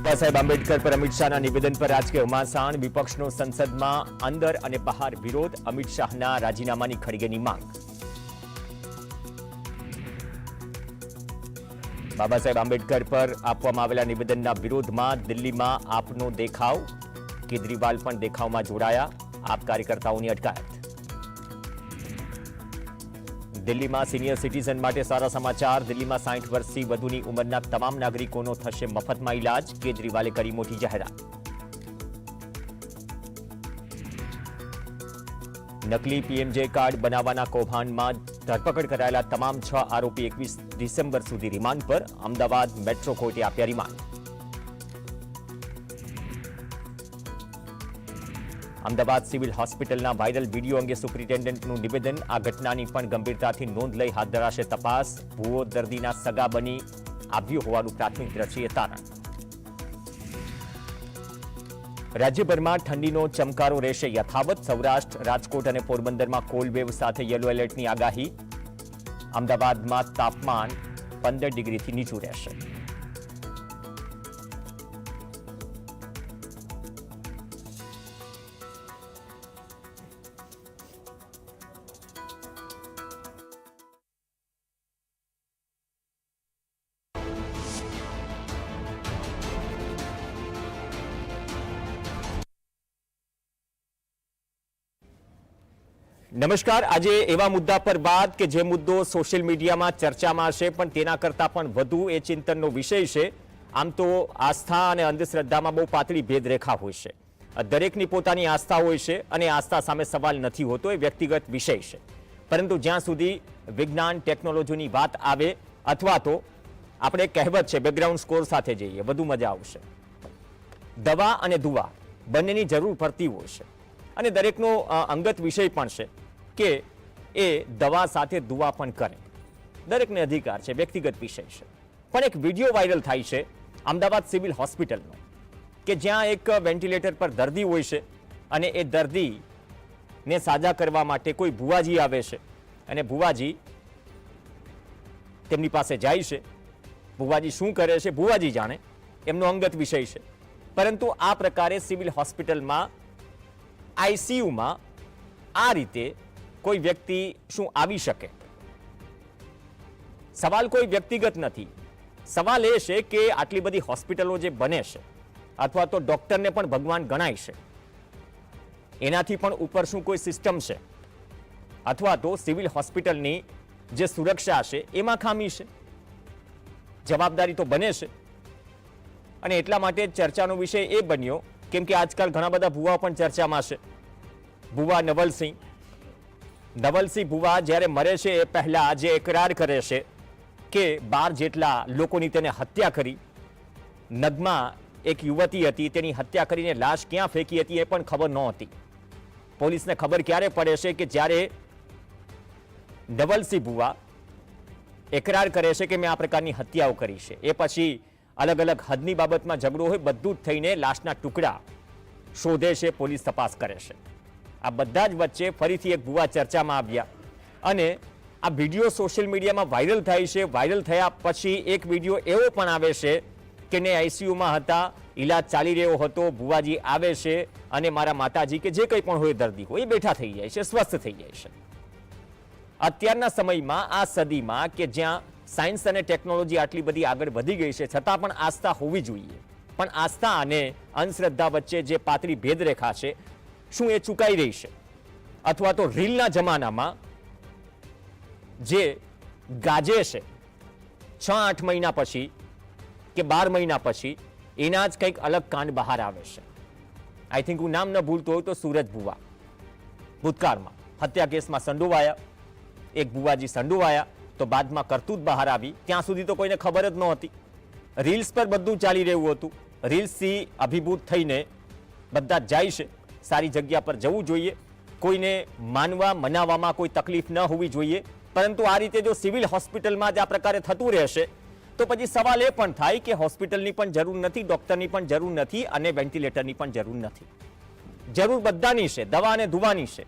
બાબા સાહેબ આંબેડકર પર અમિત શાહના નિવેદન પર રાજકીય ઉમાસાણ વિપક્ષનો સંસદમાં અંદર અને બહાર વિરોધ, અમિત શાહના રાજીનામાની ખડગેની માંગ. બાબા સાહેબ આંબેડકર પર આપવામાં આવેલા નિવેદનના વિરોધમાં દિલ્હીમાં આપનો દેખાવ, કેજરીવાલ પણ દેખાવમાં જોડાયા, આપ કાર્યકર્તાઓની અટકાયત. દિલ્હીમાં સિનિયર સિટીઝન માટે સારા સમાચાર. દિલ્હીમાં સાઠ વર્ષથી વધુની ઉંમરના તમામ નાગરિકોનો થશે મફતમાં ઇલાજ કેજરીવાલે કરી મોટી જાહેરાત. નકલી પીએમજે કાર્ડ બનાવવાના કૌભાંડમાં ધરપકડ કરાયેલા તમામ છ આરોપી એકવીસ ડિસેમ્બર સુધી રિમાન્ડ પર. અમદાવાદ મેટ્રો કોર્ટે આપ્યા રિમાન્ડ. અમદાવાદ સિવિલ હોસ્પિટલના વાયરલ વીડિયો અંગે સુપ્રિન્ટેન્ડન્ટનું નિવેદન. આ ઘટનાની પણ ગંભીરતાથી નોંધ લઈ હાથ ધરાશે તપાસ. ભૂવો દર્દીના સગા બની આવ્યું હોવાનું પ્રાથમિક દ્રષ્ટિએ તારણ. રાજ્યભરમાં ઠંડીનો ચમકારો રહેશે યથાવત. સૌરાષ્ટ્ર, રાજકોટ અને પોરબંદરમાં કોલ્ડવેવ સાથે યલો એલર્ટની આગાહી. અમદાવાદમાં તાપમાન પંદર ડિગ્રીથી નીચું રહેશે. નમસ્કાર. આજે એવા મુદ્દા પર વાત કે જે મુદ્દો સોશિયલ મીડિયામાં ચર્ચામાં છે પણ તેના કરતાં પણ વધુ એ ચિંતનનો વિષય છે. આમ તો આસ્થા અને અંધશ્રદ્ધામાં બહુ પાતળી ભેદરેખા હોય છે. દરેકની પોતાની આસ્થા હોય છે અને આસ્થા સામે સવાલ નથી હોતો, એ વ્યક્તિગત વિષય છે. પરંતુ જ્યાં સુધી વિજ્ઞાન, ટેકનોલોજીની વાત આવે, અથવા તો આપણે કહેવત છે બેકગ્રાઉન્ડ સ્કોર સાથે જઈએ, વધુ મજા આવશે. દવા અને દુવા બંનેની જરૂર પડતી હોય છે. અને દરેકનો અંગત વિષય પણ છે. કે એ દવા સાથે દુવા પણ કરે. દરેકને અધિકાર છે, વ્યક્તિગત વિષય છે. પણ એક વીડિયો વાયરલ થાય છે, અમદાવાદ સિવિલ હોસ્પિટલનો, કે જ્યાં એક વેન્ટિલેટર પર દર્દી હોય છે અને એ દર્દીને સાજા કરવા માટે કોઈ ભુવાજી આવે છે અને ભુવાજી તેમની પાસે જાય છે. ભુવાજી શું કરે છે? ભુવાજી જાણે એમનો અંગત વિષય છે. પરંતુ આ પ્રકારે સિવિલ હોસ્પિટલમાં આઈસીયુમાં આ રીતે કોઈ વ્યક્તિ શું આવી શકે? સવાલ કોઈ વ્યક્તિગત નથી. સવાલ એ છે કે આટલી બધી હોસ્પિટલો જે બને છે, અથવા તો ડોક્ટરને પણ ભગવાન ગણાય છે, એનાથી પણ ઉપર શું કોઈ સિસ્ટમ છે? અથવા તો સિવિલ હોસ્પિટલની જે સુરક્ષા છે, એમાં ખામી છે? જવાબદારી તો બને છે. અને એટલા માટે ચર્ચાનો વિષય એ બન્યો, કેમ કે આજકાલ ઘણા બધા ભુવાઓ પણ ચર્ચામાં છે. ભુવા નવલસિંહ નવલસિંહ ભુવા જ્યારે મરે છે એ પહેલા જે એકરાર કરે છે કે બાર જેટલા લોકોની તેને હત્યા કરી. નગમાં એક યુવતી હતી, તેની હત્યા કરીને લાશ ક્યાં ફેંકી હતી એ પણ ખબર નહોતી. પોલીસને ખબર ક્યારે પડે છે કે જ્યારે નવલસિંહ ભુવા એકરાર કરે છે કે મેં આ પ્રકારની હત્યાઓ કરી છે. એ પછી અલગ અલગ હદની બાબતમાં ઝઘડો હોય, બધું જ થઈને લાશના ટુકડા શોધે છે, પોલીસ તપાસ કરે છે. આ બધા જ વચ્ચે ફરીથી એક ભુવા ચર્ચામાં આવ્યા. અને આ વીડિયો સોશિયલ મીડિયામાં વાયરલ થાય છે. વાયરલ થયા પછી એક વીડિયો એવો પણ આવે છે કે ને આઈસીયુમાં હતા, ઈલાજ ચાલી રહ્યો હતો, ભુવાજી આવે છે અને મારા માતાજી કે જે કંઈ પણ હોય દર્દી હોય એ બેઠા થઈ જાય છે, સ્વસ્થ થઈ જાય છે. અત્યારના સમયમાં, આ સદીમાં કે જ્યાં સાયન્સ અને ટેકનોલોજી આટલી બધી આગળ વધી ગઈ છે, છતાં પણ આસ્થા હોવી જોઈએ. પણ આસ્થા અને અંધશ્રદ્ધા વચ્ચે જે પાતળી ભેદરેખા છે શું એ ચૂકાઈ રહી છે? અથવા તો રીલના જમાનામાં જે ગાજે છે છ આઠ મહિના પછી કે બાર મહિના પછી, એના જ કંઈક અલગ કાંડ બહાર આવે છે. આઈ થિંક હું નામ ન ભૂલતો હોય તો સૂરજ ભુવા. ભૂતકાળમાં હત્યા કેસમાં સંડોવાયા. એક ભુવાજી સંડોવાયા તો બાદમાં કરતૂત બહાર આવી. ત્યાં સુધી તો કોઈને ખબર જ નહોતી. રીલ્સ પર બધું ચાલી રહ્યું હતું. રીલ્સથી અભિભૂત થઈને બધા જાય છે. સારી જગ્યા પર જવું જોઈએ. કોઈને માનવા, મનાવવામાં કોઈ તકલીફ ન હોવી જોઈએ. પરંતુ આ રીતે જો સિવિલ હોસ્પિટલમાં જ આ પ્રકારે થતું રહેશે, તો પછી સવાલ એ પણ થાય કે હોસ્પિટલની પણ જરૂર નથી, ડોક્ટરની પણ જરૂર નથી અને વેન્ટિલેટરની પણ જરૂર નથી. જરૂર બધાની છે, દવા અને ધુવાની છે.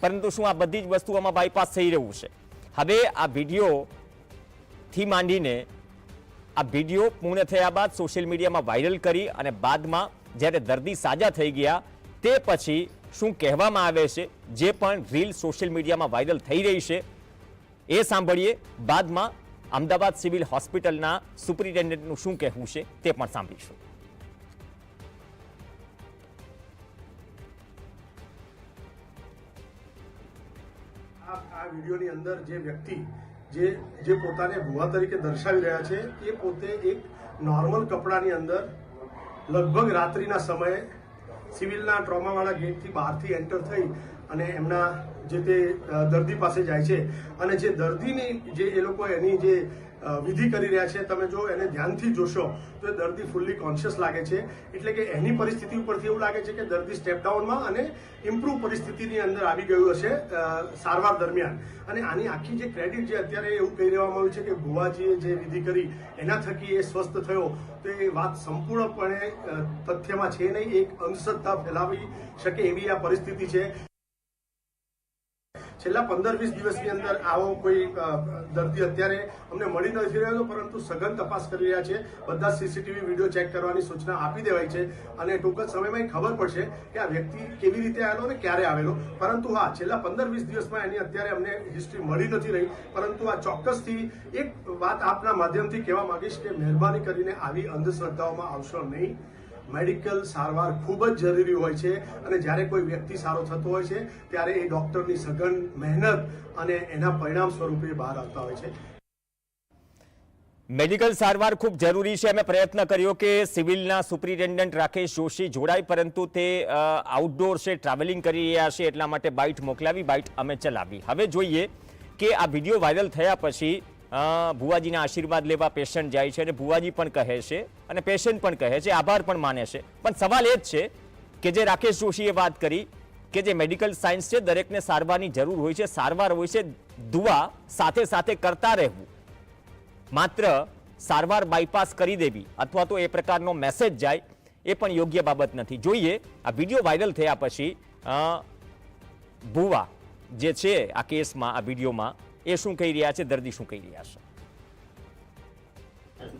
પરંતુ શું આ બધી જ વસ્તુઓમાં બાયપાસ થઈ રહ્યું છે? હવે આ વીડિયો થી માંડીને આ વીડિયો પૂર્ણ થયા બાદ સોશિયલ મીડિયામાં વાયરલ કરી અને બાદમાં જ્યારે દર્દી સાજા થઈ ગયા તે પછી શું કહેવામાં આવે છે? જે પણ રીલ સોશિયલ મીડિયામાં વાયરલ થઈ રહી છે, એ સાંભળીએ. બાદમાં અમદાવાદ સિવિલ હોસ્પિટલના સુપ્રિન્ટેન્ડન્ટનું શું કહેવું છે તે પણ સાંભળીશું. આ વિડીયોની અંદર જે વ્યક્તિ જે જે પોતાને ભુવા તરીકે દર્શાવી રહ્યા છે, એ પોતે એક નોર્મલ કપડાની અંદર લગભગ રાત્રિના સમયે સિવિલના ટ્રોમાવાળા ગેટથી બહારથી એન્ટર થઈ અને એમના જે તે દર્દી પાસે જાય છે. અને જે દર્દીની જે એ લોકો એની જે વિધિ કરી રહ્યા છે. તમે જો એને ધ્યાનથી જોશો, તો દર્દી ફૂલ્લી કોન્શિયસ લાગે છે. એટલે કે એની પરિસ્થિતિ ઉપરથી એવું લાગે છે કે દર્દી સ્ટેપ ડાઉનમાં અને ઇમ્પ્રુવ પરિસ્થિતિની અંદર આવી ગયું હશે સારવાર દરમિયાન. અને આની આખી જે ક્રેડિટ જે અત્યારે એવું કહી રહેવામાં આવ્યું છે કે ભુવાજીએ જે વિધિ કરી, એના થકી એ સ્વસ્થ થયો, તો એ વાત સંપૂર્ણપણે તથ્યમાં છે નહીં. એક અંધશ્રદ્ધા ફેલાવી શકે એવી આ પરિસ્થિતિ છે. છેલ્લા પંદર વીસ દિવસની અંદર આવો કોઈ દર્દી અત્યારે અમને મળી નથી રહ્યો, પરંતુ સઘન તપાસ કરી રહ્યા છે. બધા સીસીટીવી વીડિયો ચેક કરવાની સૂચના આપી દેવાઈ છે અને ટૂંક જ સમયમાં એ ખબર પડશે કે આ વ્યક્તિ કેવી રીતે આવેલો અને ક્યારે આવેલો. પરંતુ હા, છેલ્લા પંદર વીસ દિવસમાં એની અત્યારે અમને હિસ્ટ્રી મળી નથી રહી. પરંતુ આ ચોક્કસથી એક વાત આપના માધ્યમથી કહેવા માંગીશ કે મહેરબાની કરીને આવી અંધશ્રદ્ધાઓમાં આવશો નહીં. મેડિકલ સારવાર ખૂબ જ જરૂરી હોય છે અને જ્યારે કોઈ વ્યક્તિ સારો થતો હોય છે, ત્યારે એ ડોક્ટરની સઘન મહેનત અને એના પરિણામ સ્વરૂપે બહાર આવતા હોય છે. મેડિકલ સારવાર ખૂબ જરૂરી છે. અમે પ્રયત્ન કર્યો કે સિવિલના સુપ્રિન્ટેન્ડન્ટ રાકેશ જોશી જોડાય, પરંતુ તે આઉટડોર છે ટ્રાવેલિંગ કરી રહ્યા છે, એટલા માટે બાઇટ મોકલાવી બાઇટ અમે ચલાવી. હવે જોઈએ કે આ વીડિયો વાયરલ થયા પછી ભુવાજીના આશીર્વાદ લેવા પેશન્ટ જાય છે અને ભુવાજી પણ કહે છે અને પેશન્ટ પણ કહે છે, આભાર પણ માને છે. પણ સવાલ એ જ છે કે જે રાકેશ જોશીએ વાત કરી કે જે મેડિકલ સાયન્સ છે, દરેકને સારવારની જરૂર હોય છે, સારવાર હોય છે દુવા સાથે સાથે કરતા રહેવું. માત્ર સારવાર બાયપાસ કરી દેવી અથવા તો એ પ્રકારનો મેસેજ જાય, એ પણ યોગ્ય બાબત નથી. જોઈએ, આ વીડિયો વાયરલ થયા પછી ભુવા જે છે આ કેસમાં, આ વિડીયોમાં એ શું કહી રહ્યા છે દર્દી શું કહી રહ્યા છે?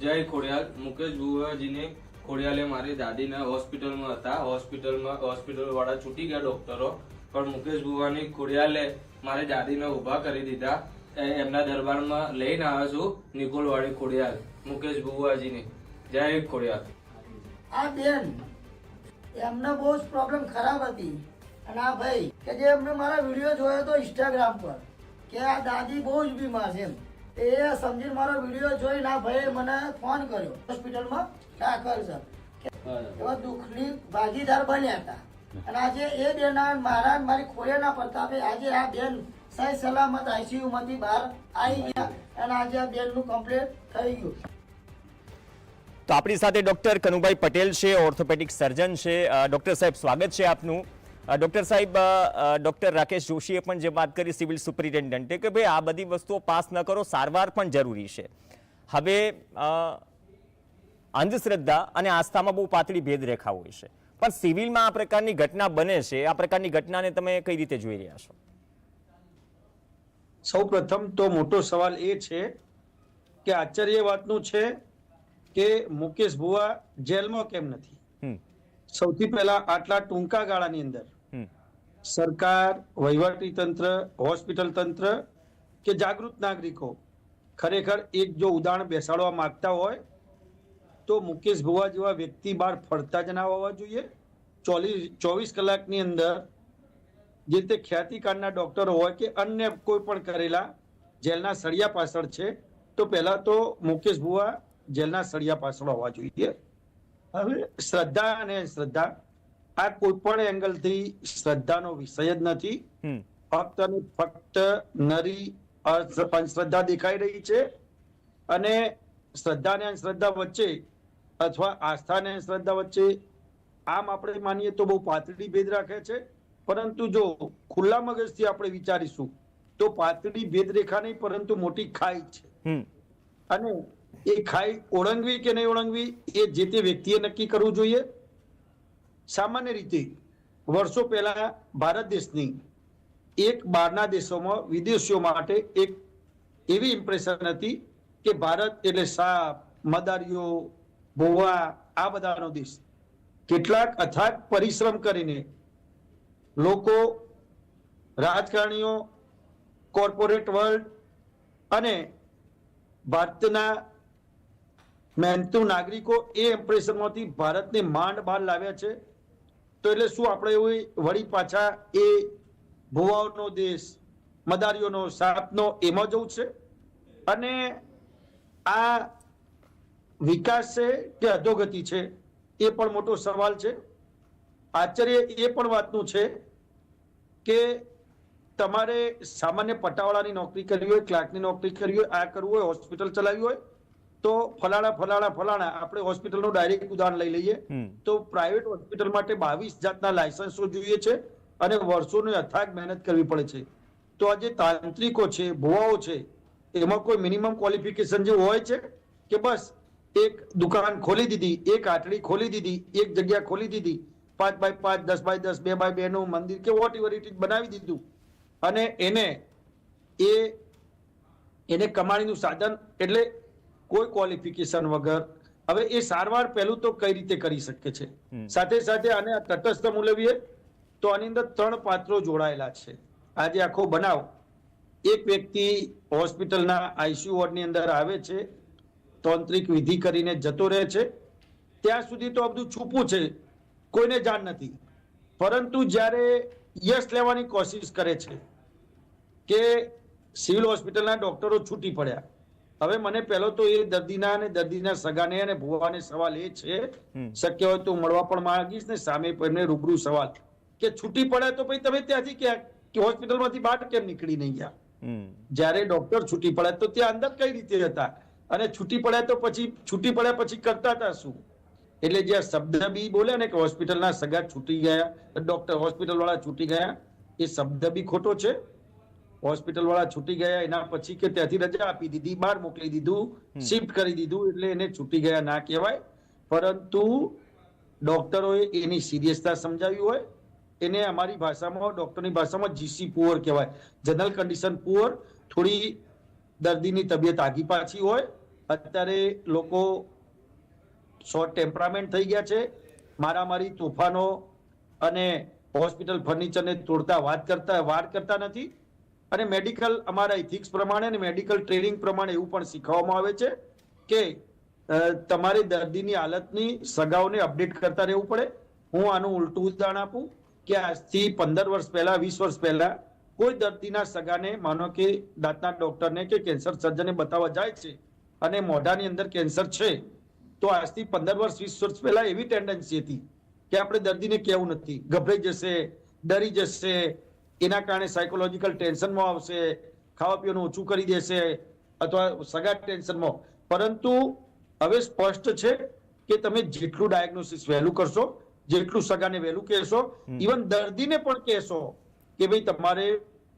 જય ખોડિયાલ મુકેશ ભુવાજીને ખોડિયાલે મારી દાદીના હોસ્પિટલમાં હતા. હોસ્પિટલમાં હોસ્પિટલ વાળા છૂટી ગયા ડોક્ટરો પણ મુકેશ ભુવાની ખોડિયાલે મારી દાદીને ઊભા કરી દીધા. એમના દરબારમાં લઈને આવ્યો છું નિકોલવાડી ખોડિયાલ મુકેશ ભુવાજીને. જય ખોડિયાલ. આ બેન એમને બહુ જ પ્રોબ્લેમ ખરાબ હતી. અને આ ભાઈ કે જે એમને મારા વીડિયો જોયો હતો ઇન્સ્ટાગ્રામ પર. કે આ દાદી બહુ જ બીમાર છે એમ. એ સમજીને મારો વીડિયો જોઈ ના ભાઈ મને ફોન કર્યો. હોસ્પિટલમાં દાખલ છે. એવા દુઃખની ભાગીદાર બન્યા હતા. અને આજે એ બેન મારા મારી ખોડિયાના પ્રતાપે આજે આ બેન સહી સલામત આઈસીયુ માંથી બહાર આવી ગયા. અને આજે આ બેનનું કમ્પ્લેટ થઈ ગયું. તો આપણી સાથે ડોક્ટર કનુભાઈ પટેલ છે ઓર્થોપેડિક સર્જન છે. ડોક્ટર સાહેબ સ્વાગત છે આપનું. ડોક્ટર સાહેબ અ, રાકેશ જોશીએ પણ જે વાત કરી સિવિલ સુપ્રિન્ટેન્ડન્ટે કે ભાઈ આ બધી વસ્તુઓ પાસ ન કરો સારવાર પણ જરૂરી છે. હવે અંધશ્રદ્ધા અને આસ્થામાં બહુ પાતળી ભેદરેખા હોય છે. પણ સિવિલમાં આ પ્રકારની ઘટના બને છે આ પ્રકારની ઘટનાને તમે કઈ રીતે જોઈ રહ્યા છો? સૌ પ્રથમ તો મોટો સવાલ એ છે કે આશ્ચર્ય વાતનું છે કે મુકેશ ભુવા જેલમાં કેમ નથી? સૌથી પહેલા આટલા ટૂંકા ગાળાની અંદર સરકાર, વહીવટી તંત્ર, હોસ્પિટલ તંત્ર કે જાગૃત નાગરિકો ખરેખર એક જો ઉદાહરણ બેસાડવા માંગતા હોય તો મુકેશ ભુવા જેવા વ્યક્તિ બહાર ફરતા જ ના હોવા જોઈએ. ચોવીસ ચોવીસ કલાકની અંદર જે તે ખ્યાતિકારના ડૉક્ટરો હોય કે અન્ય કોઈ પણ કરેલા જેલના સળિયા પાછળ છે, તો પહેલાં તો મુકેશ ભુવા જેલના સળિયા પાછળ હોવા જોઈએ. હવે શ્રદ્ધા અને શ્રદ્ધા આ કોઈ પણ એંગલથી શ્રદ્ધાનો વિષય જ નથી. ફક્ત ફક્ત નરી અંધશ્રદ્ધા દેખાઈ રહી છે અને શ્રદ્ધા ને અંધશ્રદ્ધા વચ્ચે અથવા આસ્થા ને અંધશ્રદ્ધા વચ્ચે આમ આપણે માનીએ તો બહુ પાતળી ભેદ રાખે છે. પરંતુ જો ખુલ્લા મગજથી આપણે વિચારીશું તો પાતળી ભેદરેખા નહીં પરંતુ મોટી ખાઈ છે. અને એ ખાઈ ઓળંગવી કે નહીં ઓળંગવી એ જે તે વ્યક્તિએ નક્કી કરવું જોઈએ. સામાન્ય રીતે વર્ષો પહેલા ભારત દેશની એક બહારના દેશોમાં વિદેશીઓ માટે એક એવી ઇમ્પ્રેશન હતી કે ભારત એટલે સાપ મદારીઓ ભોવા, આ બધાનો દેશ. કેટલાક અથાગ પરિશ્રમ કરીને લોકો, રાજકારણીઓ કોર્પોરેટ વર્લ્ડ અને ભારતના મહેનતુ નાગરિકો એ ઇમ્પ્રેશનમાંથી ભારતને માંડ બહાર લાવ્યા છે. તો એટલે શું આપણે એવું વળી પાછા એ ભુવાઓનો દેશ, મદારીઓનો સાપનો એમાં જવું છે? અને આ વિકાસ છે કે અધોગતિ છે એ પણ મોટો સવાલ છે. આશ્ચર્ય એ પણ વાતનું છે કે તમારે સામાન્ય પટાવાળાની નોકરી કરવી હોય, ક્લાર્કની નોકરી કરવી હોય, આ કરવું હોય, હોસ્પિટલ ચલાવી હોય તો ફલાણા ફલાણા ફલાણા આપણે હોસ્પિટલનું ડાયરેક્ટ ઉદાહરણ લઈ લઈએ. તો પ્રાઇવેટ હોસ્પિટલ માટે બાવીસ જાતના લાયસન્સો જોઈએ છે અને વર્ષોની અથાગ મહેનત કરવી પડે છે. તો આ જે તાંત્રિકો છે ભુવાઓ છે એમાં કોઈ મિનિમમ ક્વોલિફિકેશન જે હોય છે કે બસ એક દુકાન ખોલી દીધી એક આટડી ખોલી દીધી એક જગ્યા ખોલી દીધી પાંચ બાય પાંચ દસ બાય દસ બે બાય બે નું મંદિર કે વોટ એવર ઇટ બનાવી દીધું. અને એને એ એને કમાણીનું સાધન એટલે કોઈ ક્વોલિફિકેશન વગર. હવે એ સારવાર પહેલું તો કઈ રીતે કરી શકે છે? સાથે સાથે આને તટસ્થ મૂલવીએ તો આની અંદર ત્રણ પાત્રો જોડાયેલા છે. આજે આખો બનાવ. એક વ્યક્તિ હોસ્પિટલના આઈસીયુ વોર્ડની અંદર આવે છે તાંત્રિક વિધિ કરીને જતો રહે છે. ત્યાં સુધી તો આ બધું છૂપું છે. કોઈને જાણ નથી. પરંતુ જ્યારે યશ લેવાની કોશિશ કરે છે કે સિવિલ હોસ્પિટલના ડોક્ટરો છૂટી પડ્યા હવે મને પહેલો તો એ દર્દીના અને દર્દીના સગાને અને ભુવાને સવાલ એ છે શક્ય હોય તો મળવા પણ માંગીશ ને સામે એમને રૂબરૂ સવાલ. કે છૂટી પડે તો પછી તમે ત્યાંથી ક્યાં? કે હોસ્પિટલમાંથી બહાર કેમ નીકળી નહીં ગયા? જ્યારે ડોક્ટર છૂટી પડે તો ત્યાં અંદર કઈ રીતે હતા? અને છૂટી પડ્યા તો પછી છૂટી પડ્યા પછી કરતા હતા શું? એટલે જે શબ્દ બી બોલે ને કે હોસ્પિટલના સગા છૂટી ગયા ડોક્ટર હોસ્પિટલ વાળા છૂટી ગયા એ શબ્દ બી ખોટો છે. હોસ્પિટલ વાળા છૂટી ગયા એના પછી કે ત્યાંથી રજા આપી દીધી બહાર મોકલી દીધું શિફ્ટ કરી દીધું એટલે એને છૂટી ગયા ના કહેવાય. પરંતુ ડોક્ટરોએ એની સિરિયસતા સમજાવી હોય એને અમારી ભાષામાં ડોક્ટરની ભાષામાં જીસી પુઅર કહેવાય. જનરલ કન્ડિશન પુઅર થોડી દર્દીની તબિયત આગી પાછી હોય. અત્યારે લોકો શોર્ટ ટેમ્પરામેન્ટ થઈ ગયા છે. મારામારી તોફાનો અને હોસ્પિટલ ફર્નિચરને તોડતા વાત કરતા વાત કરતા નથી. અને મેડિકલ અમારા ઇથિક્સ પ્રમાણે અને મેડિકલ ટ્રેનિંગ પ્રમાણે એવું પણ શીખવવામાં આવે છે કે તમારે દર્દીની હાલતની સગાઓને અપડેટ કરતા રહેવું પડે. હું આનું ઉલટું ઉદાહરણ આપું કે આજથી પંદર વર્ષ પહેલા, વીસ વર્ષ પહેલા કોઈ દર્દીના સગાને માનો કે દાંતના ડોક્ટરને કે કેન્સર સર્જને બતાવવા જાય છે અને મોઢાની અંદર કેન્સર છે, તો આજથી પંદર વર્ષ, વીસ વર્ષ પહેલા એવી ટેન્ડન્સી હતી કે આપણે દર્દીને કહેવું નથી. ગભરાઈ જશે, ડરી જશે એના કારણે સાયકોલોજીકલ ટેન્શનમાં આવશે ખાવા પીવાનું ઓછું કરી દેશે અથવા સગા ટેન્શનમાં. પરંતુ હવે સ્પષ્ટ છે કે તમે જેટલું ડાયગ્નોસિસ વહેલું કરશો જેટલું સગાને વહેલું કહેશો ઇવન દર્દીને પણ કહેશો કે ભાઈ તમારે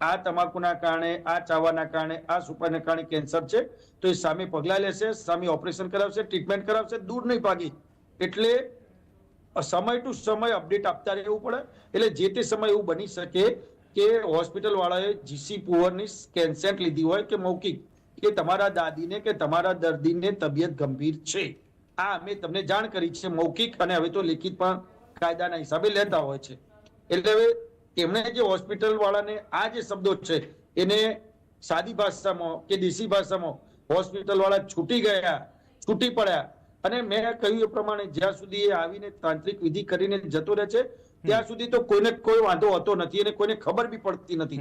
આ તમાકુના કારણે આ ચાવાના કારણે આ સુપારના કારણે કેન્સર છે તો એ સામે પગલાં લેશે સામે ઓપરેશન કરાવશે ટ્રીટમેન્ટ કરાવશે દૂર નહીં ભાગી. એટલે સમય ટુ સમય અપડેટ આપતા રહેવું પડે. એટલે જે તે સમય એવું બની શકે કે હોસ્પિટલ વાળાએ જીસી પુઅરની કેન્સેન્ટ લીધી હોય કે મૌખિક? કે તમારા દાદીને કે તમારા દર્દીને તબિયત ગંભીર છે? આ અમે તમને જાણ કરી છે મૌખિક અને હવે તો લેખિત પણ કાયદાના હિસાબે લેતા હોય છે. એટલે હવે એમણે જે હોસ્પિટલ વાળાને આ જે શબ્દો છે, એને સાદી ભાષામાં કે દેશી ભાષામાં હોસ્પિટલ વાળા છૂટી ગયા, છૂટી પડ્યા. અને મેં કહ્યું એ પ્રમાણે જ્યાં સુધી એ આવીને તાંત્રિક વિધિ કરીને જતો રહે છે ત્યાં સુધી તો કોઈને કોઈ વાંધો હોતો નથી અને કોઈને ખબર બી પડતી નથી.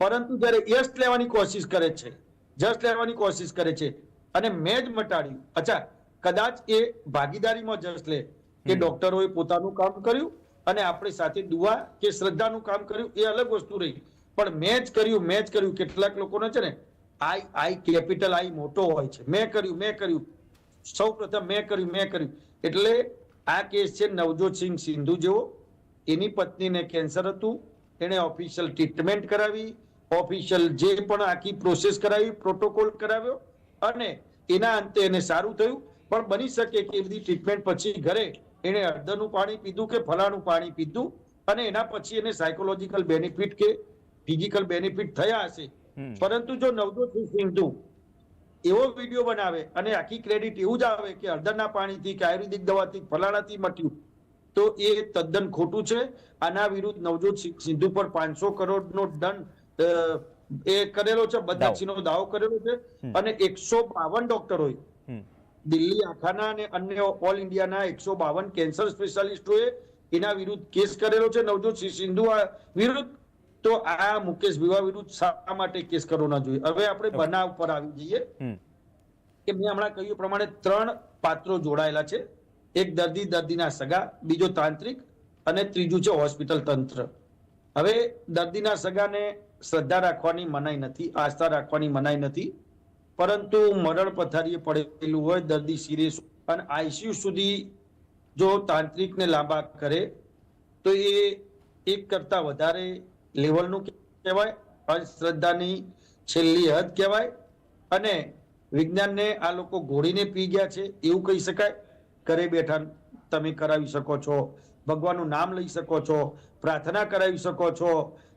પરંતુ જ્યારે યશ લેવાની કોશિશ કરે છે જશ લેવાની કોશિશ કરે છે અને મેં જ મટાડ્યું. અચ્છા કદાચ એ ભાગીદારીમાં જશ લે. કે ડોક્ટરોએ પોતાનું કામ કર્યું અને આપણી સાથે દુઆ કે શ્રદ્ધાનું કામ કર્યું એ અલગ વસ્તુ રહી. પણ મેં જ કર્યું મેં જ કર્યું. કેટલાક લોકોને છે ને આઈ આઈ કેપિટલ આઈ મોટો હોય છે. મેં કર્યું મેં કર્યું. સૌ પ્રથમ મેં કર્યું મેં કર્યું. એટલે આ કેસ છે નવજોત સિંહ સિંધુ જેવો. એની પત્નીને કેન્સર હતું. એણે ઓફિશિયલ ટ્રીટમેન્ટ કરાવી. ઓફિશિયલ જે પણ આખી પ્રોસેસ કરાવી પ્રોટોકોલ કરાવ્યો. અને એના અંતે એને સારું થયું. પણ બની શકે કે એ બધી ટ્રીટમેન્ટ પછી ઘરે એણે અડધરનું પાણી પીધું કે ફલાણું પાણી પીધું અને એના પછી એને સાયકોલોજીકલ બેનિફિટ કે ફિઝિકલ બેનિફિટ થયા હશે. પરંતુ જો નવજોત સિંધુ એવો વીડિયો બનાવે અને આખી ક્રેડિટ એવું જ આવે કે હળદરના પાણીથી કે આયુર્વેદિક દવાથી ફલાણાથી મટ્યું તો એ તદ્દન ખોટું છે. આના વિરુદ્ધ નવજોત સિંધુ પર પાંચસો કરોડનો દંડ એ કરેલો છે બદનક્ષીનો દાવો. કરેલો છે. અને એકસો બાવન ડોક્ટરોએ દિલ્હી આખાના અને અન્ય ઓલ ઇન્ડિયાના એકસો બાવન કેન્સર સ્પેશિયાલિસ્ટોએ એના વિરુદ્ધ કેસ કરેલો છે. નવજોત સિંધુ વિરુદ્ધ. તો આ મુકેશ ભીવા વિરુદ્ધ શા માટે કેસ કરવો ના જોઈએ? હવે આપણે બનાવ પર આવી જઈએ. કે મેં હમણાં કહ્યું પ્રમાણે ત્રણ પાત્રો જોડાયેલા છે. એક દર્દી, દર્દીના સગા, બીજો તાંત્રિક અને ત્રીજું છે હોસ્પિટલ તંત્ર. હવે દર્દીના સગાને શ્રદ્ધા રાખવાની મનાઈ નથી, આસ્થા રાખવાની મનાઈ નથી, પરંતુ મરણ પથારીએ પડેલું હોય દર્દી સિરિયસ અને આઈસીયુ સુધી જો તાંત્રિકને લાંબા કરે, તો એ એક કરતા વધારે લેવલનું કહેવાય અંધશ્રદ્ધાની છેલ્લી હદ કહેવાય, અને વિજ્ઞાનને આ લોકો ઘોડીને પી ગયા છે, એવું કહી શકાય. ઘરે બેઠા તમે કરાવી શકો છો, ભગવાનનું નામ લઈ શકો છો, પ્રાર્થના કરાવી શકો છો,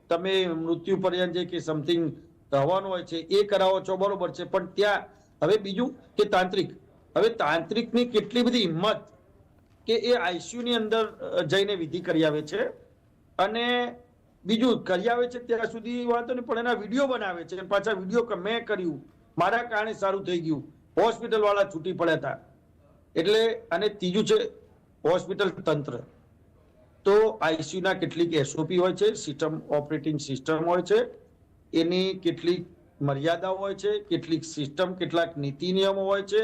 તમે મૃત્યુ પર્યંત જે કે સમથિંગ થવાનું હોય છે એ કરાવો છો, બરોબર છે. પણ ત્યાં, હવે બીજું કે તાંત્રિક. હવે તાંત્રિકની કેટલી બધી હિંમત કે એ આઈસીયુની અંદર જઈને વિધિ કરી આવે છે અને બીજું કરી આવે છે ત્યાં સુધી વાંધો નહીં, પણ એના વીડિયો બનાવે છે. પાછા વીડિયો મેં કર્યું. મારા કારણે સારું થઈ ગયું. હોસ્પિટલ વાળા છૂટી પડ્યા હતા. એટલે અને ત્રીજું છે હોસ્પિટલ તંત્ર. તો આઈસીયુના કેટલીક એસઓપી હોય છે, સિસ્ટમ ઓપરેટિંગ સિસ્ટમ હોય છે, એની કેટલીક મર્યાદા હોય છે, કેટલીક સિસ્ટમ, કેટલાક નીતિ નિયમો હોય છે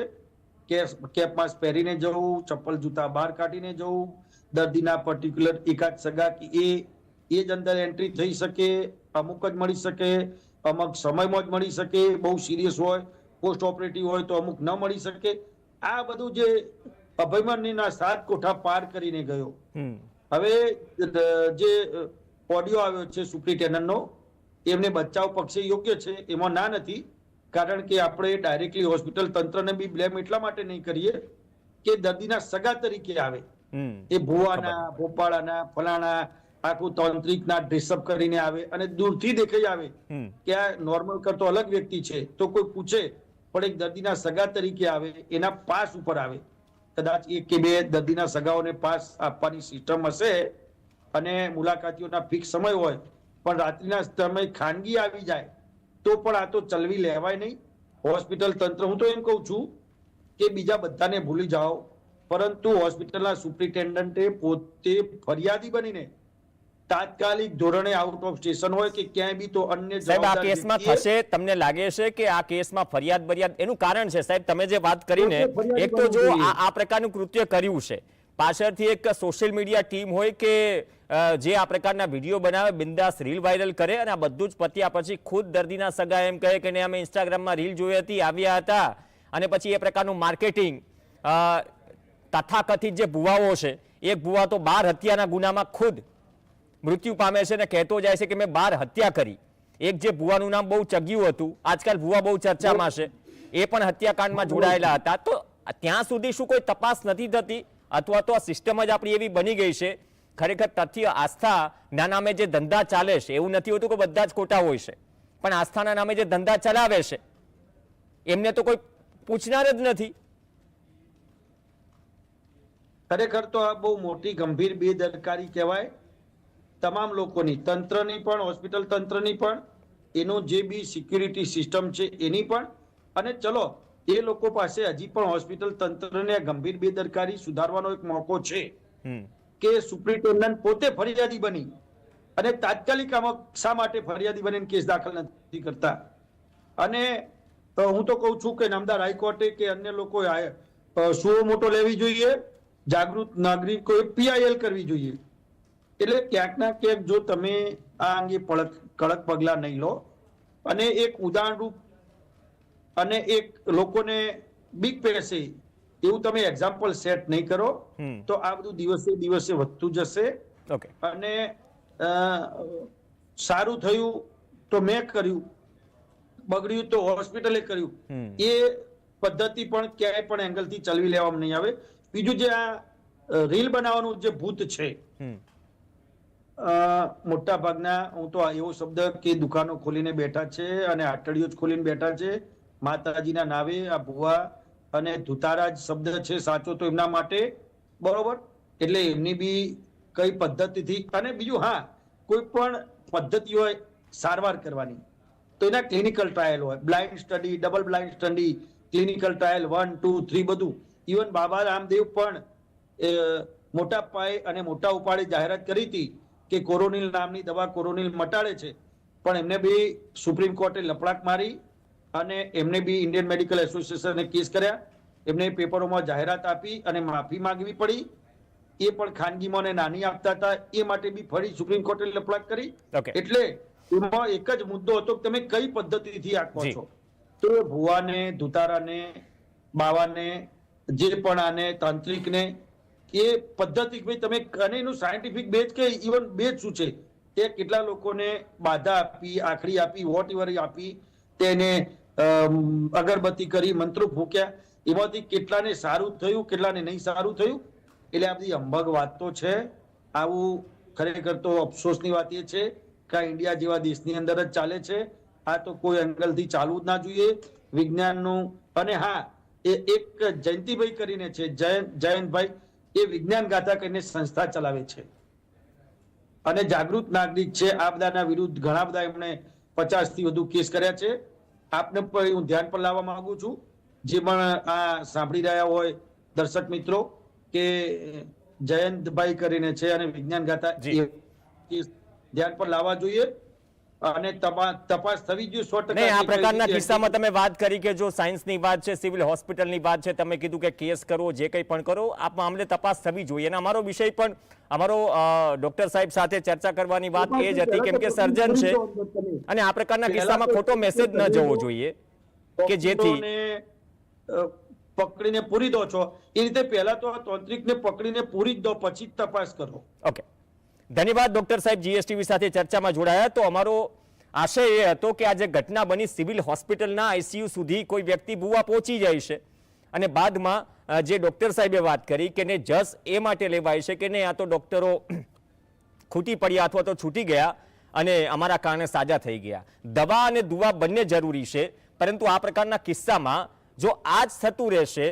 કેપ માસ્ક પહેરીને જવું, ચપ્પલ જૂતા બહાર કાઢીને જવું, દર્દીના પર્ટિક્યુલર એકાદ સગા કે એ એ જ અંદર એન્ટ્રી થઈ શકે, અમુક જ મળી શકે, અમુક સમયમાં જ મળી શકે, બહુ સિરિયસ હોય પોસ્ટ ઓપરેટિવ હોય તો અમુક ન મળી શકે આ બધું જે અભિમન્યુના સાત કોઠા પાર કરીને ગયો. હવે જે ઓડિયો આવ્યો છે સુપ્રિન્ટેન્ડન્ટનો એમને બચાવ પક્ષે યોગ્ય છે એમાં ના નથી. કારણ કે આપણે ડાયરેક્ટલી હોસ્પિટલ તંત્રને બી બ્લેમ એટલા માટે નહીં કરીએ કે દર્દીના સગા તરીકે આવે. એ ભુવાના ભોપાળાના ફલાણા આખું તાંત્રિકના ડ્રેસઅપ કરીને આવે અને દૂરથી દેખાઈ આવે કે આ નોર્મલ કરતો અલગ વ્યક્તિ છે તો કોઈ પૂછે પણ એક દર્દીના સગા તરીકે આવે, એના પાસ ઉપર આવે. કદાચ એક કે બે દર્દીના સગાઓને પાસ આપવાની સિસ્ટમ હશે અને મુલાકાતીઓના ફિક્સ સમય હોય, પણ રાત્રિના સમય ખાનગી આવી જાય, તો પણ આ તો ચલવી લેવાય નહીં. હોસ્પિટલ તંત્ર, હું તો એમ કહું છું કે બીજા બધાને ભૂલી જાઓ. પરંતુ હોસ્પિટલના સુપ્રિન્ટેન્ડન્ટે પોતે ફરિયાદી બનીને તાત્કાલિક ધોરણે આઉટ ઓફ સ્ટેશન હોય કે ક્યાંય બી તો અન્ય સાહેબ આ કેસમાં થશે તમને લાગે છે કે આ કેસમાં ફરિયાદ બરિયાદ એનું કારણ છે? સાહેબ તમે જે વાત કરીને એક તો જો આ પ્રકારનું કૃત્ય કર્યું છે પાછળથી એક સોશિયલ મીડિયા ટીમ હોય કે જે આ પ્રકારના વીડિયો બનાવે બિંદાસ રીલ વાયરલ કરે અને આ બધું જ પત્યા પછી ખુદ દર્દીના સગા એમ કહે કે અમે ઇન્સ્ટાગ્રામમાં રીલ જોઈ હતી આવ્યા હતા. અને પછી એ પ્રકારનું માર્કેટિંગ તથાકથિત જે ભુવાઓ છે એક ભુવા તો બાર હત્યાના ગુનામાં ખુદ મૃત્યુ પામે છે અને કહેતો જાય છે કે મેં બાર હત્યા કરી. એક જે ભુવાનું નામ બહુ ચગ્યું હતું, આજકાલ ભુવા બહુ ચર્ચામાં છે. એ પણ હત્યાકાંડમાં જોડાયેલા હતા. તો ત્યાં સુધી શું કોઈ તપાસ નથી થતી? અથવા તો આ સિસ્ટમ જ આપણી એવી બની ગઈ છે? ખરેખર તથ્ય આસ્થા ના નામે જે ધંધા ચાલે છે, એવું નથી હોતું કે બધા જ ખોટા હોય છે. પણ આસ્થાના નામે જે ધંધા ચલાવે છે, એમને તો કોઈ પૂછનાર જ નથી. ખરેખર તો આ બહુ મોટી ગંભીર બેદરકારી કહેવાય. તમામ લોકોની તંત્રની પણ હોસ્પિટલ તંત્રની પણ એનું જે બી સિક્યુરિટી સિસ્ટમ છે એની પણ. અને ચલો એ લોકો પાસે હજી પણ હોસ્પિટલ તંત્રને ગંભીર બેદરકારી સુધારવાનો એક મોકો છે કે સુપ્રિન્ટેન્ડન્ટ પોતે ફરિયાદી બની. અને તાત્કાલિક આમાં શા માટે ફરિયાદી બનીને કેસ દાખલ નથી કરતા? અને હું તો કહું છું કે નામદાર હાઈકોર્ટે કે અન્ય લોકો સુઓ મોટો લેવી જોઈએ જાગૃત નાગરિકોએ પીઆઈએલ કરવી જોઈએ. એટલે ક્યાંક ના ક્યાંક જો તમે આ અંગે કડક પગલાં નહીં લો અને એક ઉદાહરણરૂપ અને એક લોકોને બીક પેસે એવું તમે એક્ઝામ્પલ સેટ નહીં કરો તો આ બધું દિવસે દિવસે વધતું જશે. અને સારું થયું તો મેં કર્યું બગડ્યું તો હોસ્પિટલે કર્યું. એ પદ્ધતિ પણ ક્યાંય પણ એંગલથી ચલવી લેવામાં નહીં આવે. બીજું જે આ રીલ બનાવવાનું જે ભૂત છે મોટા ભાગના હું તો એવો શબ્દ કે દુકાનો ખોલીને બેઠા છે અને આટડીઓ જ ખોલીને બેઠા છે. માતાજીના નાવે, આ ભુવા અને ધુતારા શબ્દ છે સાચો તો એમના માટે, બરોબર? એટલે એમની બી કઈ પદ્ધતિથી, અને બીજું હા, કોઈ પણ પદ્ધતિ હોય સારવાર કરવાની. તો એના ક્લિનિકલ ટ્રાયલ હોય blind study double blind study clinical trial one two three બધું. ઇવન બાબા રામદેવ પણ મોટા પાયે અને મોટા ઉપાડે જાહેરાત કરી હતી. કે કોરોનિલ નામની દવા કોરોનિલ મટાડે છે. પણ એમને બી સુપ્રીમ કોર્ટે લપડાક મારી અને એમને બી ઇન્ડિયન મેડિકલ એસોસિએશને કેસ કર્યા. એમને પેપરોમાં જાહેરાત આપી અને માફી માંગવી પડી. એ પણ ખાનગીમાં નાની આપતા હતા. એ માટે બી ફરી સુપ્રીમ કોર્ટે લપડાક કરી. એટલે એમાં એક જ મુદ્દો હતો કે તમે કઈ પદ્ધતિથી આપો. છો? તો એ ભુવાને ધુતારાને બાવાને જે પણ આને તાંત્રિકને એ પદ્ધતિ ભાઈ તમે અને એનું સાયન્ટિફિક બેચ કે ઇવન બેચ શું છે? તે કેટલા લોકોને બાધા આપી, આખરી આપી વોટ એવર આપી, તેને અગરબત્તી કરી, મંત્રો ફૂક્યા. એમાંથી કેટલાને સારું થયું, કેટલાને નહીં સારું થયું? એટલે આ બધી અંભગ વાત તો છે. આવું ખરેખર તો અફસોસની વાત એ છે કે આ ઇન્ડિયા જેવા દેશની અંદર જ ચાલે છે. આ તો કોઈ એંગલથી ચાલવું જ ના જોઈએ. વિજ્ઞાનનું અને હા, એ એક જયંતિભાઈ કરીને છે જયંત જયંતભાઈ. એ વિજ્ઞાન ગાથા કરીને સંસ્થા ચલાવે છે. અને જાગૃત નાગરિક છે આ બધાના વિરુદ્ધ ઘણા બધા એમણે પચાસથી વધુ કેસ કર્યા છે. આપને પણ હું ધ્યાન પર લાવવા માંગુ છું. જે પણ આ સાંભળી રહ્યા હોય દર્શક મિત્રો કે જયંતભાઈ કરીને છે અને વિજ્ઞાન ગાથા. ધ્યાન પર લાવવા જોઈએ. અને તપાસ થવી જોઈએ સો ટકા આ પ્રકારના કિસ્સામાં તમે વાત કરી કે જો સાયન્સની વાત છે સિવિલ હોસ્પિટલની વાત છે તમે કીધું કે કેસ કરો જે કંઈ પણ કરો આ મામલે તપાસ થવી જોઈએ. અને અમારો વિષય પણ અમારો ડોક્ટર સાહેબ સાથે ચર્ચા કરવાની વાત એ જ હતી કેમ કે સર્જન છે. અને આ પ્રકારના કિસ્સામાં ખોટો મેસેજ ન જવો જોઈએ કે જેથી પકડીને પૂરી દો છો. એ રીતે પહેલા તો આ તાંત્રિકને પકડીને પૂરી જ દો પછી તપાસ કરો. ઓકે ધન્યવાદ, ડોક્ટર સાહેબ. જીએસટીવી સાથે ચર્ચામાં જોડાયા. તો અમારો આશય એ હતો કે આ જે ઘટના બની સિવિલ હોસ્પિટલના આઈસીયુ સુધી કોઈ વ્યક્તિ ભૂવા પહોંચી જાય છે. અને બાદમાં જે ડોક્ટર સાહેબે વાત કરી કે ને જસ એ માટે લેવાય છે કે નહીં, આ તો ડોક્ટરો ખૂટી પડ્યા અથવા તો છૂટી ગયા અને અમારા કારણે સાજા થઈ ગયા. દવા અને દુવા બંને જરૂરી છે, પરંતુ આ પ્રકારના કિસ્સામાં જો આ જ થતું રહેશે,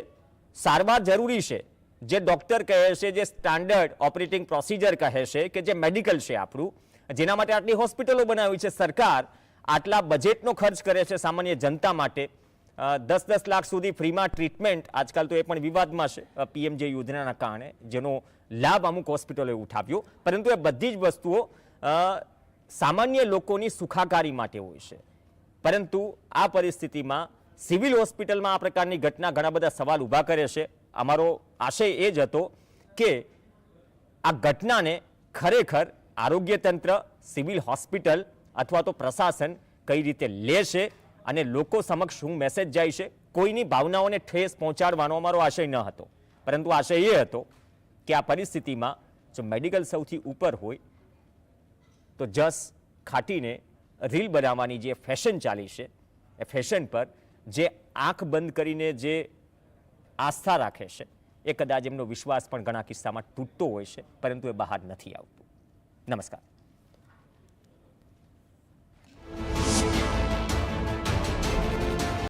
સારવાર જરૂરી છે જે ડૉક્ટર કહે છે, જે સ્ટાન્ડર્ડ ઓપરેટિંગ પ્રોસિજર કહે છે કે જે મેડિકલ છે આપણું, જેના માટે આટલી હોસ્પિટલો બનાવી છે સરકાર, આટલા બજેટનો ખર્ચ કરે છે સામાન્ય જનતા માટે. દસ દસ લાખ સુધી ફ્રીમાં ટ્રીટમેન્ટ આજકાલ તો એ પણ વિવાદમાં છે. પીએમજે યોજનાના કારણે જેનો લાભ અમુક હોસ્પિટલોએ ઉઠાવ્યો. પરંતુ એ બધી જ વસ્તુઓ સામાન્ય લોકોની સુખાકારી માટે હોય છે. પરંતુ આ પરિસ્થિતિમાં સિવિલ હોસ્પિટલમાં આ પ્રકારની ઘટના ઘણા બધા સવાલ ઊભા કરે છે. અમારો આશય એ જ હતો કે આ ઘટનાને ખરેખર આરોગ્ય તંત્ર, સિવિલ હોસ્પિટલ અથવા તો પ્રશાસન કઈ રીતે લેશે અને લોકો સમક્ષ શું મેસેજ જાય છે, કોઈની ભાવનાઓને ઠેસ પહોંચાડવાનો અમારો આશય ન હતો. પરંતુ આશય એ હતો કે આ પરિસ્થિતિમાં જો મેડિકલ સૌથી ઉપર હોય, તો જસ ખાટીને રીલ બનાવવાની જે ફેશન ચાલી છે, એ ફેશન પર જે આંખ બંધ કરીને જે આસ્થા રાખે છે. એ કદાચ એમનો વિશ્વાસ પણ ઘણા કિસ્સામાં તૂટતો હોય છે, પરંતુ એ બહાર નથી આવતું. નમસ્કાર.